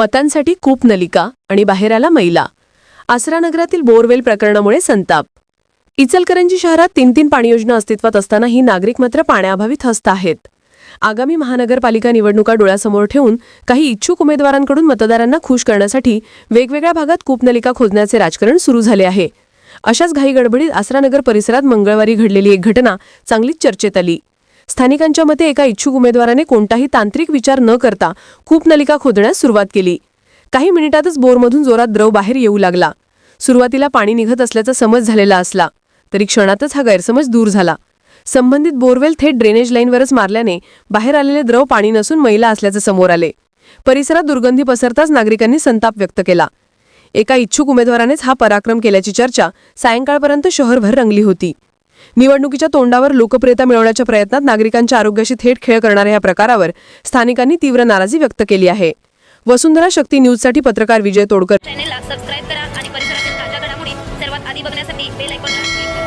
मतांसाठी कूप नलिका आणि बाहेर आला मैला. आसरा नगरातील बोरवेल प्रकरणामुळे संताप. इचलकरंजी शहरात तीन तीन पाणीयोजना अस्तित्वात असतानाही नागरिक मात्र पाण्याअभावी हस्त आहेत. आगामी महानगरपालिका निवडणुका डोळ्यासमोर ठेवून काही इच्छुक उमेदवारांकडून मतदारांना खुश करण्यासाठी वेगवेगळ्या भागात कूपनलिका खोदण्याचे राजकारण सुरू झाले आहे. अशाच घाई गडबडीत आसरानगर परिसरात मंगळवारी घडलेली एक घटना चांगलीच चर्चेत आली. स्थानिकांच्या मते एका इच्छुक उमेदवाराने कोणताही तांत्रिक विचार न करता कूपनलिका खोदण्यास सुरुवात केली. काही मिनिटातच बोरमधून जोरात द्रव बाहेर येऊ लागला. सुरुवातीला पाणी निघत असल्याचा समज झालेला असला तरी क्षणातच हा गैरसमज दूर झाला. संबंधित बोरवेल थेट ड्रेनेज लाईनवरच मारल्याने बाहेर आलेले द्रव पाणी नसून मैला असल्याचे समोर आले. परिसरात दुर्गंधी पसरताच नागरिकांनी संताप व्यक्त केला. एका इच्छुक उमेदवारानेच हा पराक्रम केल्याची चर्चा सायंकाळपर्यंत शहरभर रंगली होती. निवडणुकीच्या तोंडावर लोकप्रियता मिळवण्याच्या प्रयत्नात नागरिकांच्या आरोग्याशी थेट खेळ करणाऱ्या या प्रकारावर स्थानिकांनी तीव्र नाराजी व्यक्त केली आहे. वसुंधरा शक्ती न्यूजसाठी पत्रकार विजय तोडकर. चॅनेलला सबस्क्राईब करा आणि परिसरातील ताज्या घडामोडी सर्वात आधी बघण्यासाठी बेल आयकॉन क्लिक करा.